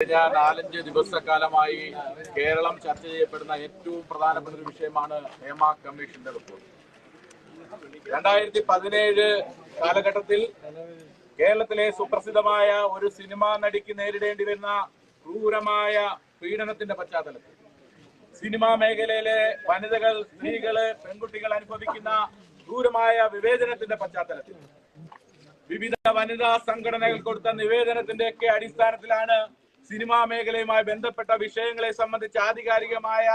കഴിഞ്ഞ നാലഞ്ച് ദിവസക്കാലമായി കേരളം ചർച്ച ചെയ്യപ്പെടുന്ന ഏറ്റവും പ്രധാനപ്പെട്ട ഒരു വിഷയമാണ് നിയമ കമ്മീഷന്റെ റിപ്പോർട്ട്. രണ്ടായിരത്തി പതിനേഴ് കാലഘട്ടത്തിൽ കേരളത്തിലെ സുപ്രസിദ്ധമായ ഒരു സിനിമാ നടിക്ക് നേരിടേണ്ടി വരുന്ന ക്രൂരമായ പീഡനത്തിന്റെ പശ്ചാത്തലത്തിൽ സിനിമാ മേഖലയിലെ വനിതകൾ സ്ത്രീകൾ പെൺകുട്ടികൾ അനുഭവിക്കുന്ന ക്രൂരമായ വിവേചനത്തിന്റെ പശ്ചാത്തലത്തിൽ വിവിധ വനിതാ സംഘടനകൾ കൊടുത്ത നിവേദനത്തിന്റെ ഒക്കെ അടിസ്ഥാനത്തിലാണ് സിനിമാ മേഖലയുമായി ബന്ധപ്പെട്ട വിഷയങ്ങളെ സംബന്ധിച്ച് ആധികാരികമായ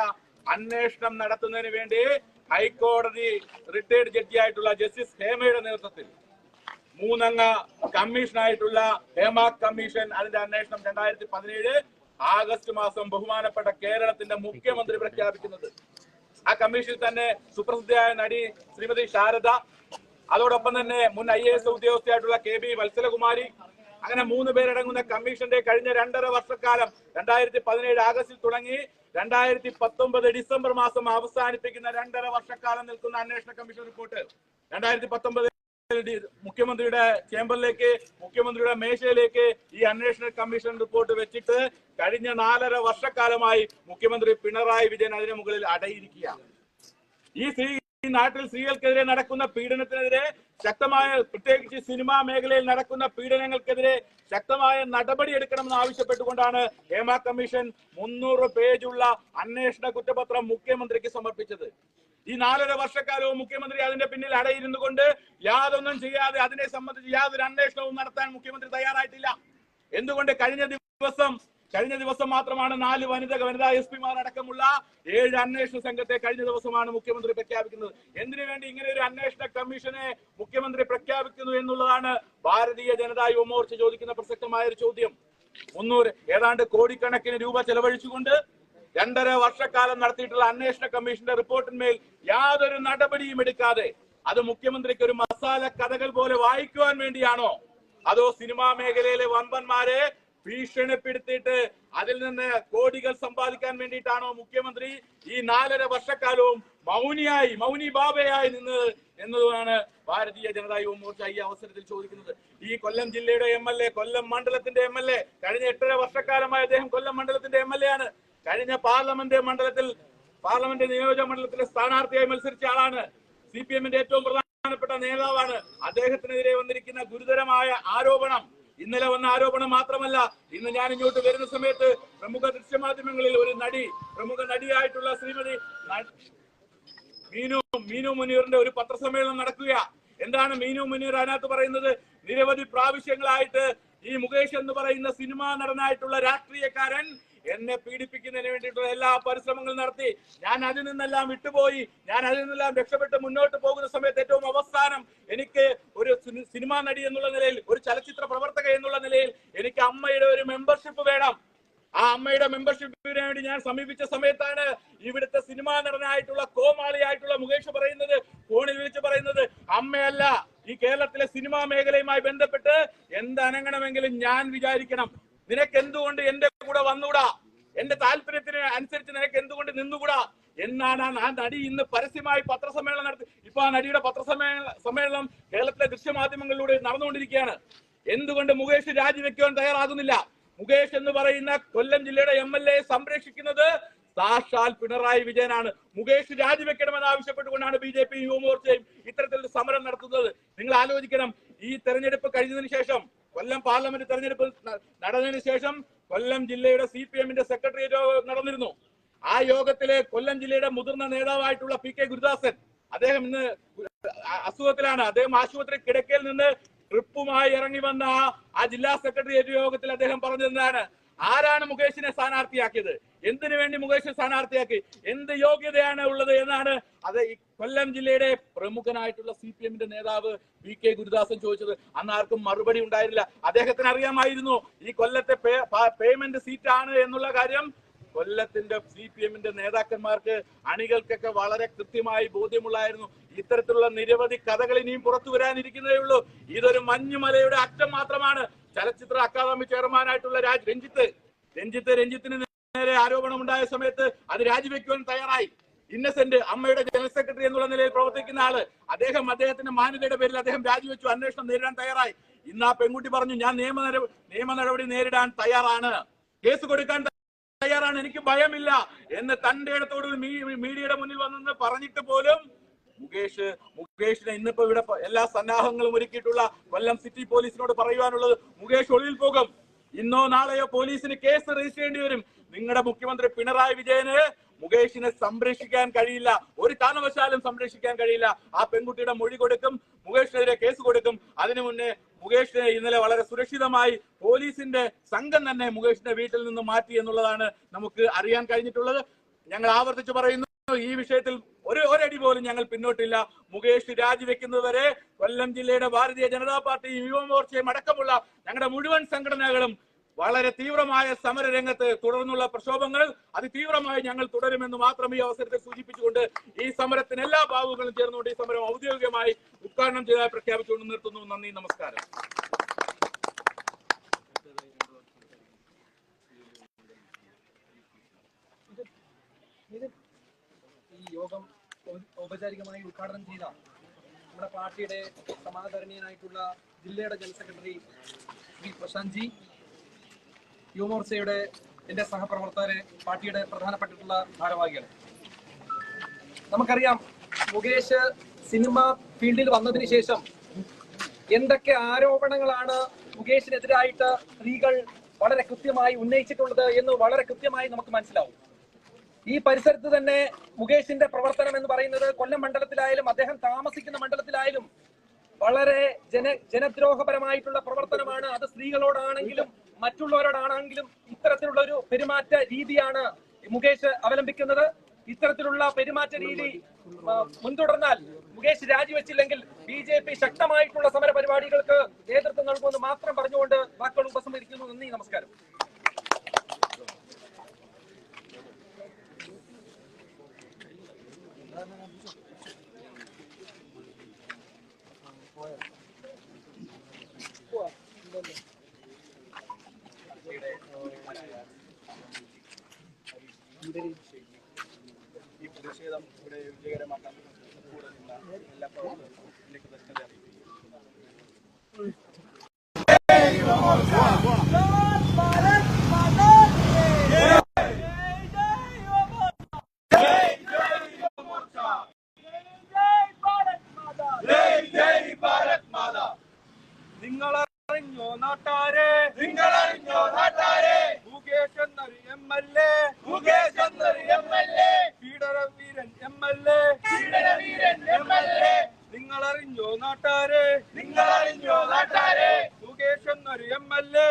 അന്വേഷണം നടത്തുന്നതിന് വേണ്ടി ഹൈക്കോടതി റിട്ടയർഡ് ജഡ്ജിയായിട്ടുള്ള ജസ്റ്റിസ് ഹേമയുടെ നേതൃത്വത്തിൽ മൂന്നംഗ കമ്മീഷനായിട്ടുള്ള ഹേമ കമ്മീഷൻ അതിന്റെ അന്വേഷണം രണ്ടായിരത്തി പതിനേഴ് ആഗസ്റ്റ് മാസം ബഹുമാനപ്പെട്ട കേരളത്തിന്റെ മുഖ്യമന്ത്രി പ്രഖ്യാപിക്കുന്നത്. ആ കമ്മീഷനിൽ തന്നെ സുപ്രസിദ്ധയായ നടി ശ്രീമതി ശാരദ അതോടൊപ്പം തന്നെ മുൻ ഐ എ എസ് ഉദ്യോഗസ്ഥയായിട്ടുള്ള കെ ബി വത്സലകുമാരി അങ്ങനെ മൂന്ന് പേരടങ്ങുന്ന കമ്മീഷന്റെ കഴിഞ്ഞ രണ്ടര വർഷക്കാലം രണ്ടായിരത്തി പതിനേഴ് ആഗസ്റ്റിൽ തുടങ്ങി രണ്ടായിരത്തി പത്തൊമ്പത് ഡിസംബർ മാസം അവസാനിപ്പിക്കുന്ന രണ്ടര വർഷക്കാലം നിൽക്കുന്ന അന്വേഷണ കമ്മീഷൻ റിപ്പോർട്ട് രണ്ടായിരത്തി പത്തൊമ്പത് മുഖ്യമന്ത്രിയുടെ ചേംബറിലേക്ക് മുഖ്യമന്ത്രിയുടെ മേശയിലേക്ക് ഈ അന്വേഷണ കമ്മീഷൻ റിപ്പോർട്ട് വെച്ചിട്ട് കഴിഞ്ഞ നാലര വർഷക്കാലമായി മുഖ്യമന്ത്രി പിണറായി വിജയൻ അതിന് മുകളിൽ അടയിരിക്കുക ഈ സ്ത്രീ ഈ നാട്ടിൽ സ്ത്രീകൾക്കെതിരെ നടക്കുന്ന പീഡനത്തിനെതിരെ ശക്തമായ പ്രത്യേകിച്ച് സിനിമാ മേഖലയിൽ നടക്കുന്ന പീഡനങ്ങൾക്കെതിരെ ശക്തമായ നടപടി എടുക്കണമെന്ന് ആവശ്യപ്പെട്ടുകൊണ്ടാണ് ഹേമ കമ്മീഷൻ മുന്നൂറ് പേജുള്ള അന്വേഷണ കുറ്റപത്രം മുഖ്യമന്ത്രിക്ക് സമർപ്പിച്ചത്. ഈ നാലര വർഷക്കാലവും മുഖ്യമന്ത്രി അതിന്റെ പിന്നിൽ അടയിരുന്നു കൊണ്ട് യാതൊന്നും ചെയ്യാതെ അതിനെ സംബന്ധിച്ച് യാതൊരു അന്വേഷണവും നടത്താൻ മുഖ്യമന്ത്രി തയ്യാറായിട്ടില്ല. എന്തുകൊണ്ട് കഴിഞ്ഞ ദിവസം കഴിഞ്ഞ ദിവസം മാത്രമാണ് നാല് വനിത വനിതാ എസ് പിമാർ അടക്കമുള്ള ഏഴ് അന്വേഷണ സംഘത്തെ കഴിഞ്ഞ ദിവസമാണ് മുഖ്യമന്ത്രി പ്രഖ്യാപിക്കുന്നത്. എന്തിനു വേണ്ടി ഇങ്ങനെ ഒരു അന്വേഷണ കമ്മീഷനെ മുഖ്യമന്ത്രി പ്രഖ്യാപിക്കുന്നു എന്നുള്ളതാണ് ഭാരതീയ ജനതാ യുവമോർച്ച ചോദിക്കുന്ന പ്രസക്തമായ ഒരു ചോദ്യം. മുന്നൂറ് ഏതാണ്ട് കോടിക്കണക്കിന് രൂപ ചെലവഴിച്ചുകൊണ്ട് രണ്ടര വർഷക്കാലം നടത്തിയിട്ടുള്ള അന്വേഷണ കമ്മീഷന്റെ റിപ്പോർട്ടിന്മേൽ യാതൊരു നടപടിയും എടുക്കാതെ അത് മുഖ്യമന്ത്രിക്ക് ഒരു മസാല കഥകൾ പോലെ വായിക്കുവാൻ വേണ്ടിയാണോ? അതോ സിനിമാ മേഖലയിലെ വമ്പന്മാരെ ഭീഷണിപ്പെടുത്തിയിട്ട് അതിൽ നിന്ന് കോടികൾ സമ്പാദിക്കാൻ വേണ്ടിയിട്ടാണോ മുഖ്യമന്ത്രി ഈ നാലര വർഷക്കാലവും മൗനിയായി മൗനി ബാബയായി നിന്നത് എന്നതുമാണ് ഭാരതീയ ജനതാ യുവ മോർച്ച ഈ അവസരത്തിൽ ചോദിക്കുന്നത്. ഈ കൊല്ലം ജില്ലയുടെ എം എൽ എ കൊല്ലം മണ്ഡലത്തിന്റെ എം എൽ എ കഴിഞ്ഞ എട്ടര വർഷക്കാലമായി അദ്ദേഹം കൊല്ലം മണ്ഡലത്തിന്റെ എം എൽ എ ആണ്. കഴിഞ്ഞ പാർലമെന്റ് മണ്ഡലത്തിൽ പാർലമെന്റ് നിയോജക മണ്ഡലത്തിലെ സ്ഥാനാർത്ഥിയായി മത്സരിച്ച ആളാണ് സി പി എമ്മിന്റെ ഏറ്റവും പ്രധാനപ്പെട്ട നേതാവാണ്. അദ്ദേഹത്തിനെതിരെ വന്നിരിക്കുന്ന ഗുരുതരമായ ആരോപണം ഇന്നലെ വന്ന ആരോപണം മാത്രമല്ല ഇന്ന് ഞാൻ ഇങ്ങോട്ട് വരുന്ന സമയത്ത് പ്രമുഖ ദൃശ്യമാധ്യമങ്ങളിൽ ഒരു നടി പ്രമുഖ നടിയായിട്ടുള്ള ശ്രീമതി മീനു മീനു മുനീറിന്റെ ഒരു പത്രസമ്മേളനം നടക്കുക എന്താണ് മീനു മുനീർ അതിനകത്ത് പറയുന്നത്? നിരവധി പ്രാവശ്യങ്ങളായിട്ട് ഈ മുകേഷ് എന്ന് പറയുന്ന സിനിമാ നടനായിട്ടുള്ള രാഷ്ട്രീയക്കാരൻ എന്നെ പീഡിപ്പിക്കുന്നതിന് വേണ്ടിയിട്ടുള്ള എല്ലാ പരിശ്രമങ്ങളും നടത്തി. ഞാൻ അതിൽ നിന്നെല്ലാം വിട്ടുപോയി. ഞാൻ അതിൽ നിന്നെല്ലാം രക്ഷപ്പെട്ട് മുന്നോട്ട് പോകുന്ന സമയത്ത് ഏറ്റവും അവസാനം എനിക്ക് ഒരു സിനി- സിനിമാ നടി എന്നുള്ള നിലയിൽ ഒരു ചലച്ചിത്ര പ്രവർത്തക എന്നുള്ള നിലയിൽ എനിക്ക് അമ്മയുടെ ഒരു മെമ്പർഷിപ്പ് വേണം. ആ അമ്മയുടെ മെമ്പർഷിപ്പിന് വേണ്ടി ഞാൻ സമീപിച്ച സമയത്താണ് ഇവിടുത്തെ സിനിമാ നടനായിട്ടുള്ള കോമാളിയായിട്ടുള്ള മുകേഷ് പറയുന്നത് ഫോണിൽ വിളിച്ച് പറയുന്നത് അമ്മയല്ല ഈ കേരളത്തിലെ സിനിമാ മേഖലയുമായി ബന്ധപ്പെട്ട് എന്ത് അനങ്ങണമെങ്കിലും ഞാൻ വിചാരിക്കണം. നിനക്ക് എന്തുകൊണ്ട് എന്റെ കൂടെ വന്നുകൂടാ? എന്റെ താല്പര്യത്തിന് അനുസരിച്ച് നിനക്ക് എന്തുകൊണ്ട് നിന്നുകൂടാ? എന്നാണ് ആ നടി ഇന്ന് പരസ്യമായി പത്രസമ്മേളനം നടത്തി. ഇപ്പൊ ആ നടിയുടെ പത്രസമ്മേളന സമ്മേളനം കേരളത്തിലെ ദൃശ്യമാധ്യമങ്ങളിലൂടെ നടന്നുകൊണ്ടിരിക്കുകയാണ്. എന്തുകൊണ്ട് മുകേഷ് രാജിവെക്കുവാൻ തയ്യാറാകുന്നില്ല? മുകേഷ് എന്ന് പറയുന്ന കൊല്ലം ജില്ലയുടെ എം എൽ എ സംരക്ഷിക്കുന്നത് സാക്ഷാൽ പിണറായി വിജയനാണ്. മുകേഷ് രാജിവെക്കണമെന്ന് ആവശ്യപ്പെട്ടുകൊണ്ടാണ് ബി ജെ പി യുവമോർച്ചയും ഇത്തരത്തിലൊരു സമരം നടത്തുന്നത്. നിങ്ങൾ ആലോചിക്കണം. ഈ തെരഞ്ഞെടുപ്പ് കഴിഞ്ഞതിന് ശേഷം കൊല്ലം പാർലമെന്റ് തെരഞ്ഞെടുപ്പ് നടന്നതിന് ശേഷം കൊല്ലം ജില്ലയുടെ സി പി എമ്മിന്റെ സെക്രട്ടേറിയറ്റ് നടന്നിരുന്നു. ആ യോഗത്തിലെ കൊല്ലം ജില്ലയുടെ മുതിർന്ന നേതാവായിട്ടുള്ള പി കെ ഗുരുദാസൻ അദ്ദേഹം ഇന്ന് അസുഖത്തിലാണ്. അദ്ദേഹം ആശുപത്രി കിടക്കയിൽ നിന്ന് ട്രിപ്പുമായി ഇറങ്ങി വന്ന ആ- ജില്ലാ സെക്രട്ടേറിയറ്റ് യോഗത്തിൽ അദ്ദേഹം പറഞ്ഞിരുന്നതാണ് ആരാണ് മുകേഷിനെ സ്ഥാനാർത്ഥിയാക്കിയത്? എന്തിനു വേണ്ടി മുകേഷ് സ്ഥാനാർത്ഥിയാക്കി? എന്ത് യോഗ്യതയാണ് ഉള്ളത് എന്നാണ് അത് കൊല്ലം ജില്ലയുടെ പ്രമുഖനായിട്ടുള്ള സി പി എമ്മിന്റെ നേതാവ് വി കെ ഗുരുദാസൻ ചോദിച്ചത് അന്ന് ആർക്കും മറുപടി ഉണ്ടായിരുന്നില്ല. അദ്ദേഹത്തിന് അറിയാമായിരുന്നു ഈ കൊല്ലത്തെ പേയ്മെന്റ് സീറ്റ് ആണ് എന്നുള്ള കാര്യം. കൊല്ലത്തിന്റെ സി പി എമ്മിന്റെ നേതാക്കന്മാർക്ക് അണികൾക്കൊക്കെ വളരെ കൃത്യമായി ബോധ്യമുള്ളായിരുന്നു ഇത്തരത്തിലുള്ള നിരവധി കഥകൾ ഇനിയും പുറത്തു വരാനിരിക്കുന്നതേ ഉള്ളൂ. ഇതൊരു മഞ്ഞുമലയുടെ അറ്റം മാത്രമാണ്. ചലച്ചിത്ര അക്കാദമി ചെയർമാനായിട്ടുള്ള രാജ് രഞ്ജിത്ത്. രഞ്ജിത്ത് രഞ്ജിത്തിന് നേരെ ആരോപണം ഉണ്ടായ സമയത്ത് അത് രാജിവെക്കുവാൻ തയ്യാറായി. ഇന്നസെന്റ് അമ്മയുടെ ജനറൽ സെക്രട്ടറി എന്നുള്ള നിലയിൽ പ്രവർത്തിക്കുന്ന ആൾ. അദ്ദേഹം അദ്ദേഹത്തിന്റെ മാന്യതയുടെ പേരിൽ അദ്ദേഹം രാജിവെച്ചു അന്വേഷണം നേരിടാൻ തയ്യാറായി. ഇന്ന് ആ പെൺകുട്ടി പറഞ്ഞു ഞാൻ നിയമ നിയമ നടപടി നേരിടാൻ തയ്യാറാണ്. കേസ് കൊടുക്കാൻ തയ്യാറാണ്. എനിക്ക് ഭയമില്ല. എന്ന് തന്റെ ഇടത്തോട് മീഡിയയുടെ മുന്നിൽ വന്നെന്ന് പറഞ്ഞിട്ട് പോലും മുകേഷ് മുകേഷിനെ ഇന്നിപ്പോ ഇവിടെ എല്ലാ സന്നാഹങ്ങളും ഒരുക്കിയിട്ടുള്ള കൊല്ലം സിറ്റി പോലീസിനോട് പറയുവാനുള്ളത് മുകേഷ് ഒളിവിൽ പോകും. ഇന്നോ നാളെയോ പോലീസിന് കേസ് രജിസ്റ്റർ ചെയ്യേണ്ടി വരും. നിങ്ങളുടെ മുഖ്യമന്ത്രി പിണറായി വിജയന് മുകേഷിനെ സംരക്ഷിക്കാൻ കഴിയില്ല. ഒരു കാരണവശാലും സംരക്ഷിക്കാൻ കഴിയില്ല. ആ പെൺകുട്ടിയുടെ മൊഴി കൊടുക്കും മുകേഷിനെതിരെ കേസ് കൊടുക്കും. അതിനു മുന്നേ മുകേഷിനെ ഇന്നലെ വളരെ സുരക്ഷിതമായി പോലീസിന്റെ സംഘം തന്നെ മുകേഷിന്റെ വീട്ടിൽ നിന്ന് മാറ്റി എന്നുള്ളതാണ് നമുക്ക് അറിയാൻ കഴിഞ്ഞിട്ടുള്ളത്. ഞങ്ങൾ ആവർത്തിച്ചു പറയുന്നു ഈ വിഷയത്തിൽ ഒരു ഒരടി പോലും ഞങ്ങൾ പിന്നോട്ടില്ല. മുകേഷ് രാജിവെക്കുന്നതുവരെ കൊല്ലം ജില്ലയുടെ ഭാരതീയ ജനതാ പാർട്ടി യുവമോർച്ചയും അടക്കമുള്ള ഞങ്ങളുടെ മുഴുവൻ സംഘടനകളും വളരെ തീവ്രമായ സമര രംഗത്ത് തുടർന്നുള്ള പ്രക്ഷോഭങ്ങൾ അതിതീവ്രമായി ഞങ്ങൾ തുടരുമെന്ന് മാത്രം ഈ അവസരത്തിൽ സൂചിപ്പിച്ചുകൊണ്ട് ഈ സമരത്തിന് എല്ലാ ഭാഗങ്ങളും ചേർന്നുകൊണ്ട് ഈ സമരം ഔദ്യോഗികമായി ഉദ്ഘാടനം ചെയ്തതായി പ്രഖ്യാപിച്ചുകൊണ്ട് നിർത്തുന്നു. നന്ദി നമസ്കാരം. ഈ യോഗം ഔപചാരികമായി ഉദ്ഘാടനം ചെയ്ത നമ്മുടെ പാർട്ടിയുടെ സമാദരണീയനായിട്ടുള്ള ജില്ലയുടെ ജനറൽ സെക്രട്ടറി ശ്രീ പ്രശാന്ത് ജി യുവമോർച്ചയുടെ എന്റെ സഹപ്രവർത്തകരെ പാർട്ടിയുടെ പ്രധാനപ്പെട്ടിട്ടുള്ള ഭാരവാഹികൾ നമുക്കറിയാം മുകേഷ് സിനിമ ഫീൽഡിൽ വന്നതിന് ശേഷം എന്തൊക്കെ ആരോപണങ്ങളാണ് മുകേഷിനെതിരായിട്ട് സ്ത്രീകൾ വളരെ കൃത്യമായി ഉന്നയിച്ചിട്ടുള്ളത് എന്ന് വളരെ കൃത്യമായി നമുക്ക് മനസ്സിലാവും. ഈ പരിസരത്ത് തന്നെ മുകേഷിന്റെ പ്രവർത്തനം എന്ന് പറയുന്നത് കൊല്ലം മണ്ഡലത്തിലായാലും അദ്ദേഹം താമസിക്കുന്ന മണ്ഡലത്തിലായാലും വളരെ ജന ജനദ്രോഹപരമായിട്ടുള്ള പ്രവർത്തനമാണ്. അത് സ്ത്രീകളോടാണെങ്കിലും മറ്റുള്ളവരോടാണെങ്കിലും ഇത്തരത്തിലുള്ള ഒരു പെരുമാറ്റ രീതിയാണ് മുകേഷ് അവലംബിക്കുന്നത്. ഇത്തരത്തിലുള്ള പെരുമാറ്റ രീതി മുൻതുടർന്നാൽ മുകേഷ് രാജിവെച്ചില്ലെങ്കിൽ ബി ജെ പി ശക്തമായിട്ടുള്ള സമര പരിപാടികൾക്ക് നേതൃത്വം നൽകുമെന്ന് മാത്രം പറഞ്ഞുകൊണ്ട് വാക്കുകൾ ഉപസംഹരിക്കുന്നു. നന്ദി നമസ്കാരം. ഈ പ്രതിഷേധം ഇവിടെ വിജയകരമാക്കാൻ കൂടെ നിന്ന എല്ലാ പ്രവർത്തകർക്കും കൃതജ്ഞത ಅಲ್ಲೇ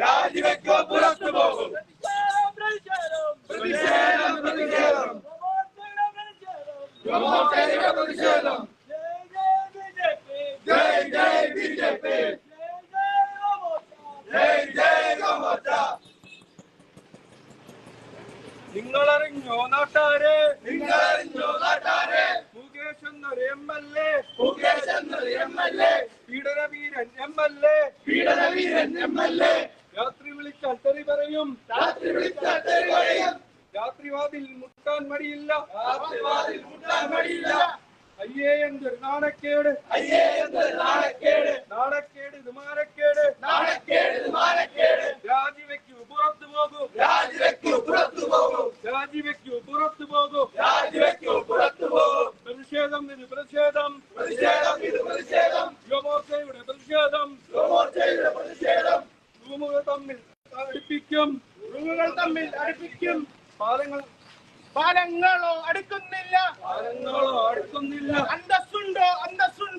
രാജിവെക്കോ പുറത്തു പോകും പ്രതിഷേധം പ്രതിഷേധം പ്രതിഷേധം ജയ് ജയ് ബി ജെ പി ജയ് ജയ് യുവമോർച്ച നിങ്ങൾ അറിഞ്ഞോ നാട്ടാരെ നിങ്ങൾ അറിഞ്ഞോ നാട്ടാരെ മുകേഷ് എന്നൊരു എം എൽ എ മുകേഷ് എന്നൊരു എം എൽ എ പീഡനവീരൻ എം എൽ എ പീഡനവീരൻ എം എൽ എ രാത്രി വിളിച്ചാൽ തെറി പറയും രാത്രി വിളിച്ചാൽ തെറി പറയും രാത്രിവാതിൽ മുട്ടാൻ മടിയില്ല. അയ്യേ എന്തൊരു നാണക്കേട്. നാണക്കേട്. നാണക്കേട് നാണക്കേട് മാനക്കേട് രാജിവെക്കൂ പുറത്തു പോകൂ. രാജിവെക്കൂ പുറത്തു പോകും. രാജിവെക്കൂ പുറത്തു പോകൂ. രാജിവെക്കൂ പുറത്തു പോകും. പ്രതിഷേധം ഇത് പ്രതിഷേധം. പ്രതിഷേധം ഇത് പ്രതിഷേധം. യുവമോർച്ചയുടെ പ്രതിഷേധം. യുവമോർച്ചയുടെ പ്രതിഷേധം. റൂമുകൾ തമ്മിൽ അടുപ്പിക്കും. റൂമുകൾ തമ്മിൽ അടുപ്പിക്കും. പാലങ്ങൾ പാലങ്ങളോ അടുക്കുന്നില്ല. പാലങ്ങളോ അടുക്കുന്നില്ല. അന്തസ്സുണ്ടോ? അന്തസ്സുണ്ടോ? അന്തസ്സുണ്ടോ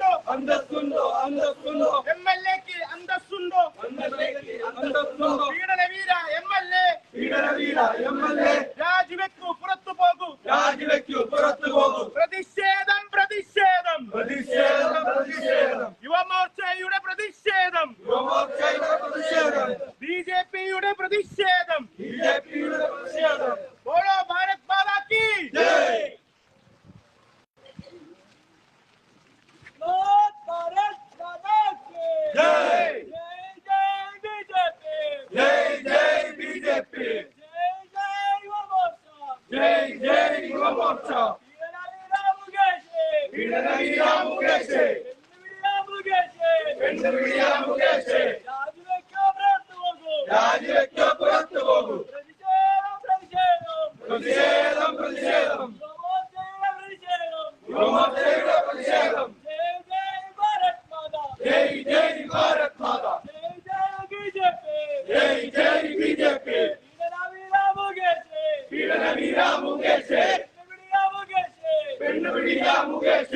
ముఖేష్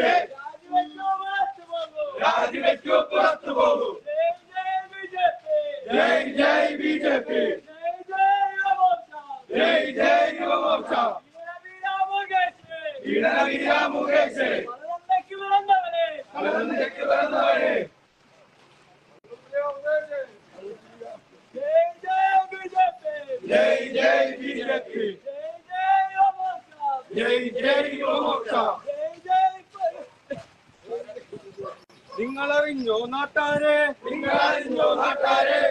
రాజిరెడ్డి ఉత్తరత్తు బోలు జై జై బీజేపీ జై జై యువ మోర్చ వీర వీర ముఖేష్ కలదందకి వరందవడే జై జై బీజేపీ జై జై యువ మోర్చ നിങ്ങളറിഞ്ഞോ നാട്ടാരെ? നിങ്ങളറിഞ്ഞോ നാട്ടാരെ?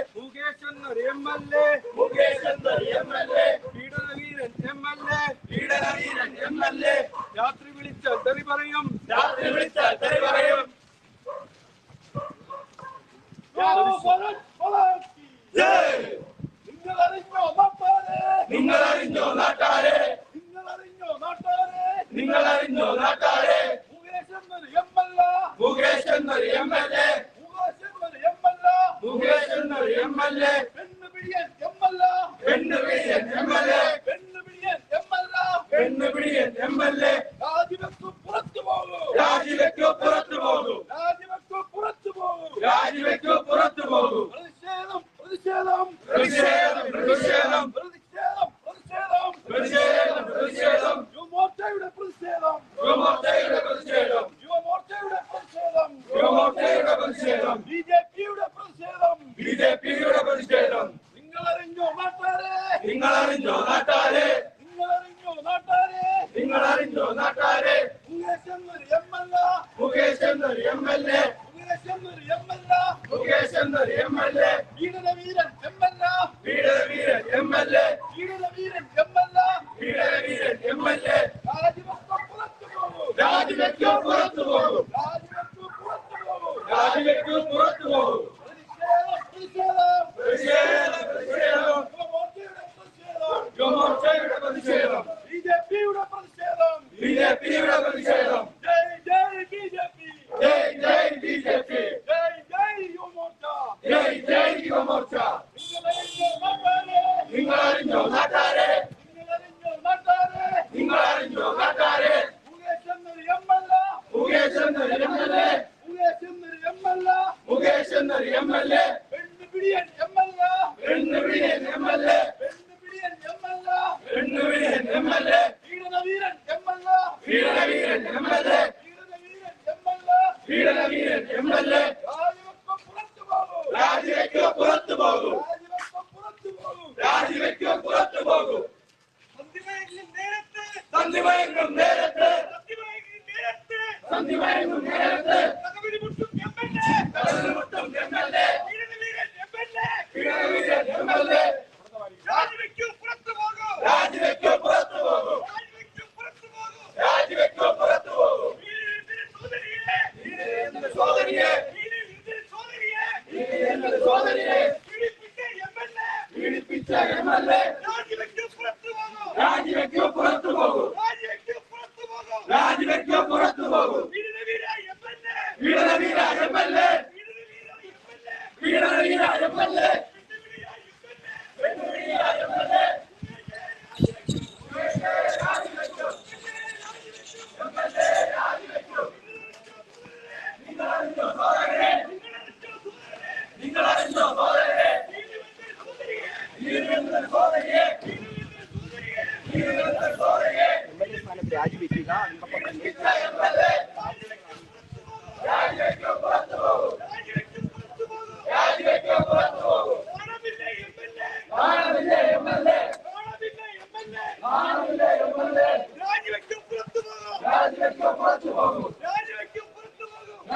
ele Chandran M L A Veeran M L A. Veeran M L A.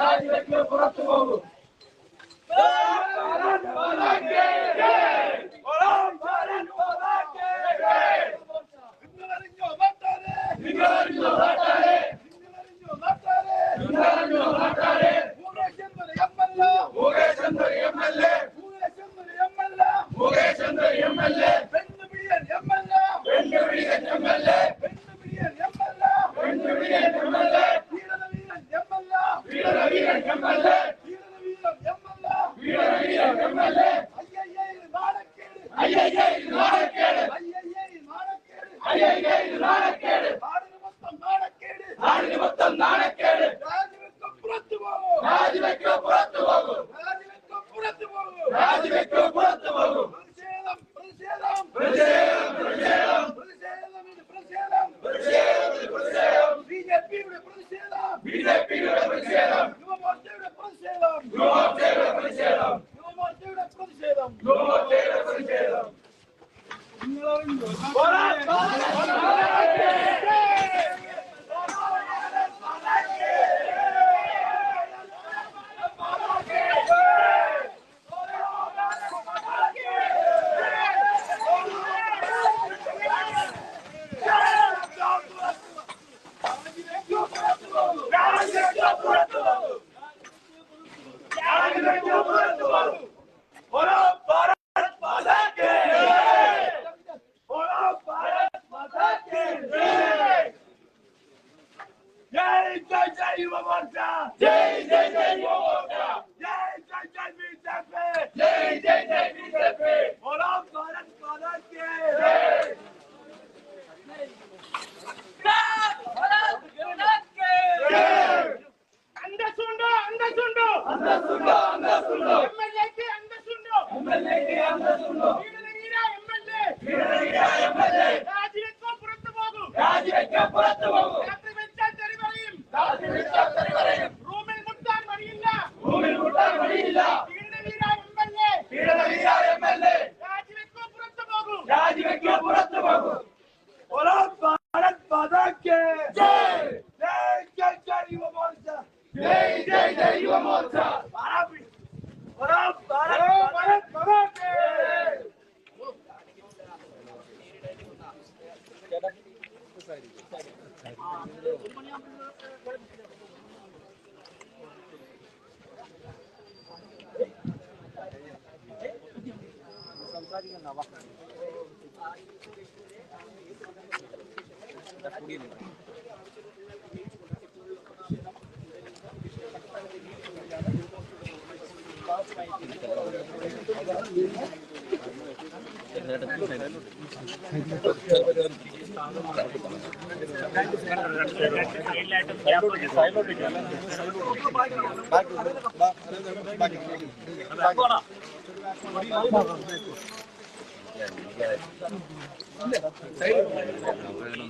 ರಾಜ್ಯಕ್ಕೆ ಹೊರತು ಹೋಗು ಎಂ ಎಲ್ ಎ ಬೆಂದು ಬಿಡಿಯನ್ ಎಂ ಎಲ್ ಎ ಬೆಂದು ಬಿಡಿಯನ್ ಎಂ ಎಲ್ ಎ ஐயையே இது நாணக்கேடு ஐயையே இது நாணக்கேடு ஐயையே இது நாணக்கேடு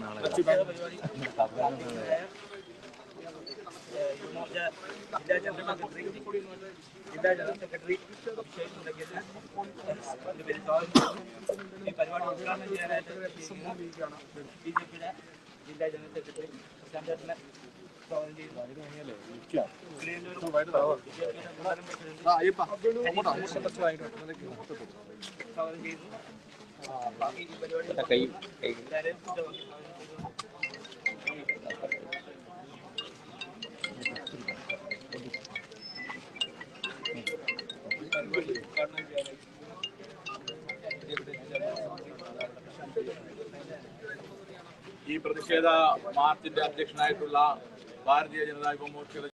നാളെ ജില്ലാ ചന്ദ്രമാ that the secretary ഈ പരിപാടി ഉദ്ഘാടനം ചെയ്യാനായിട്ട് ബി ജെ പിയുടെ ജില്ലാ ജനറൽ സെക്രട്ടറി പ്രശാന്ത് ചേട്ടനെ സ്വാഗതം ചെയ്യുന്നു സ്വാഗതം ചെയ്യുന്നു ബാക്കി ഈ പരിപാടി എല്ലാവരെയും ഈ പ്രതിഷേധ മാർച്ചിന്റെ അധ്യക്ഷനായിട്ടുള്ള ഭാരതീയ ജനതാ യുവമോർച്ചയുടെ